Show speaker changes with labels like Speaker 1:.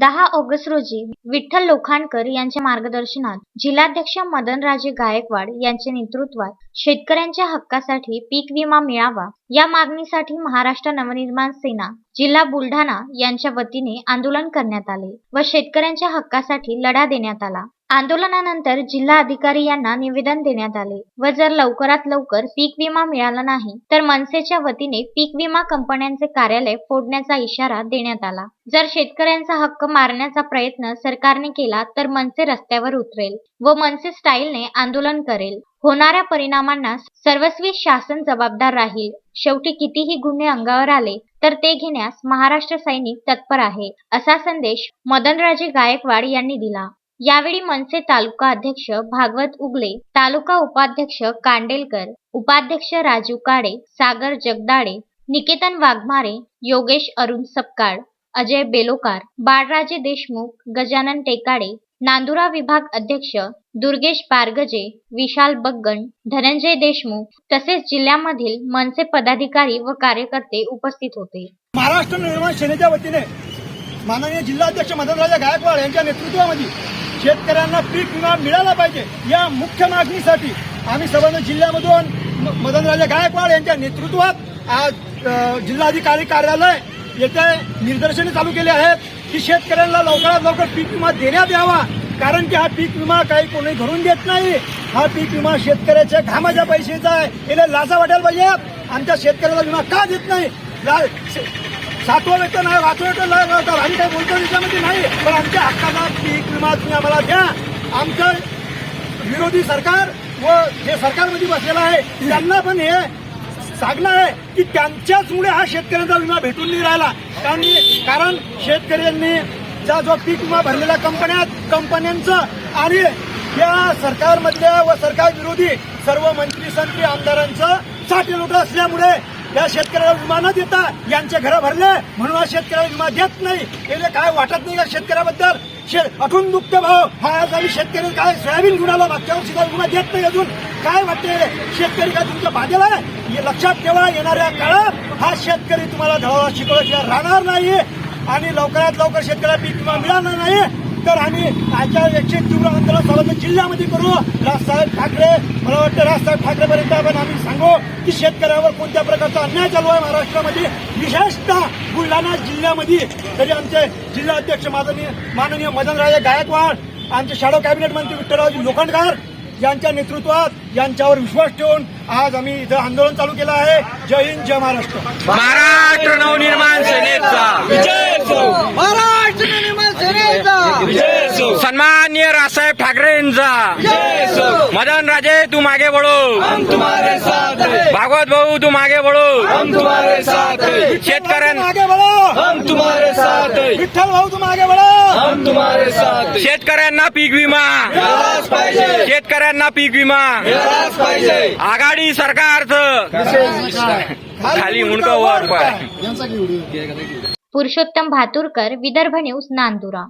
Speaker 1: दहा ऑगस्ट रोजी विठ्ठल लोखांडकर यांच्या मार्गदर्शनात जिल्हाध्यक्ष मदनराजे गायकवाड यांच्या नेतृत्वात शेतकऱ्यांच्या हक्कासाठी पीक विमा मिळावा या मागणीसाठी महाराष्ट्र नवनिर्माण सेना जिल्हा बुलढाणा यांच्या वतीने आंदोलन करण्यात आले व शेतकऱ्यांच्या हक्कासाठी लढा देण्यात आला. आंदोलनानंतर जिल्हा अधिकारी यांना निवेदन देण्यात आले व जर लवकरात लवकर पीक विमा मिळाला नाही तर मनसेच्या वतीने पीक विमा कंपन्यांचे कार्यालय फोडण्याचा इशारा देण्यात आला. जर शेतकऱ्यांचा हक्क मारण्याचा प्रयत्न सरकारने केला तर मनसे रस्त्यावर उतरेल व मनसे स्टाईलने आंदोलन करेल. होणाऱ्या परिणामांना सर्वस्वी शासन जबाबदार राहील. शेवटी कितीही गुन्हे अंगावर आले तर ते घेण्यास महाराष्ट्र सैनिक तत्पर आहे असा संदेश मदनराजे गायकवाड यांनी दिला. यावेळी मनसे तालुका अध्यक्ष भागवत उगले तालुका उपाध्यक्ष कांडेलकर उपाध्यक्ष राजू काळे सागर जगदाडे निकेतन वाघमारे योगेश अरुण सपकाळ अजय बेलोकार बाळराजे देशमुख गजानन टेकाडे नांदुरा विभाग अध्यक्ष दुर्गेश पारगजे विशाल बग्गन धनंजय देशमुख तसेच जिल्ह्यामधील मनसे पदाधिकारी व कार्यकर्ते उपस्थित होते.
Speaker 2: महाराष्ट्र निर्माण सेनेच्या वतीने माननीय जिल्हाध्यक्ष मदनराजा गायकवाड यांच्या नेतृत्वामध्ये शेतकऱ्यांना पीक विमा मिळाला पाहिजे या मुख्य मागणीसाठी आम्ही सर्वांना जिल्ह्यामधून म- मदनराजा गायकवाड यांच्या नेतृत्वात आज जिल्हाधिकारी कार्यालय येथे निदर्शने चालू केले आहेत की शेतकऱ्यांना लवकरात लवकर पीक विमा देण्यात यावा. कारण की हा पीक विमा काही कोणी घरून देत नाही. हा पीक विमा शेतकऱ्याच्या घामाच्या पैशाचा आहे. याला लाजा वाटायला पाहिजे. आमच्या शेतकऱ्याला विमा का देत नाही? सातवं वेतन आहे वाचवं वेतन आहे तर आम्ही काही बोलतो त्याच्यामध्ये नाही पण आमच्या हक्काचा पीक विमा तुम्ही आम्हाला द्या. आमचं विरोधी सरकार व जे सरकारमध्ये बसलेलं आहे त्यांना पण हे सांगणं आहे की त्यांच्याचमुळे हा शेतकऱ्यांचा विमा भेटून नाही राहिला. कारण कारण शेतकऱ्यांनी ज्या जो पीक विमा भरलेल्या कंपन्या कंपन्यांचं आणि या सरकारमधल्या व सरकार विरोधी सर्व मंत्री संत्री आमदारांचं साठे लोट असल्यामुळे या शेतकऱ्याला विमा न देता यांचे घरं भरले. म्हणून हा शेतकऱ्याला विमा देत नाही. याला काय वाटत नाही या शेतकऱ्याबद्दल? शेत अठून दुःख भाव. हा आज आम्ही शेतकरी काय सोयाबीन घेऊन आलो मागच्या वर्षीचा विमा देत नाही अजून? काय वाटते शेतकरी काय तुमच्या बाजूला आहे? हे लक्षात ठेवा येणाऱ्या काळात हा शेतकरी तुम्हाला धडावा शिकवल्याशिवाय राहणार नाही. आणि लवकरात लवकर शेतकऱ्याला पीक विमा मिळाला नाही तर आम्ही आजच्या एकशे तीव्र आंदोलन सर्व जिल्ह्यामध्ये करू. राजसाहेब ठाकरे मला वाटतं राजसाहेब ठाकरेपर्यंत आपण आम्ही सांगू. की शेतकऱ्यावर कोणत्या प्रकारचा अन्याय चालू आहे महाराष्ट्रामध्ये? विशेषतः बुलढाणा जिल्ह्यामध्ये. तरी आमचे जिल्हाध्यक्ष माननीय माननीय मदनराजे गायकवाड आमचे शॅडो कॅबिनेट मंत्री विठ्ठलरावजी लोखंडकर यांच्या नेतृत्वात यांच्यावर विश्वास ठेवून आज आम्ही इथं आंदोलन चालू केलं आहे. जय हिंद जय महाराष्ट्र.
Speaker 3: महाराष्ट्र नवनिर्माण सेनेचा.
Speaker 4: महाराष्ट्र निर्माण सेनेचा.
Speaker 3: सन्मान्य राजसाहेब ठाकरेंचा. मदन मागे बढो
Speaker 4: हम तुम्हारे साथ हैं।
Speaker 3: भागवत भाऊ तू मागे बढो
Speaker 4: हम तुम्हारे साथ हैं।
Speaker 3: शेतकऱ्यां
Speaker 2: आगे बढ़ो
Speaker 4: हम तुम्हारे साथ हैं।
Speaker 2: विठ्ठल भाऊ तुम आगे बढ़ो
Speaker 4: हम तुम्हारे साथ हैं।
Speaker 3: शेतकऱ्यांना पीक विमा.
Speaker 4: मिळालाच पाहिजे.
Speaker 3: शेतकऱ्यांना पीक विमा.
Speaker 4: मिळालाच पाहिजे.
Speaker 3: आघाडी सरकारचं. खाली मुंडकं वर पाय.
Speaker 1: पुरुषोत्तम भातुरकर विदर्भ न्यूज नांदुरा.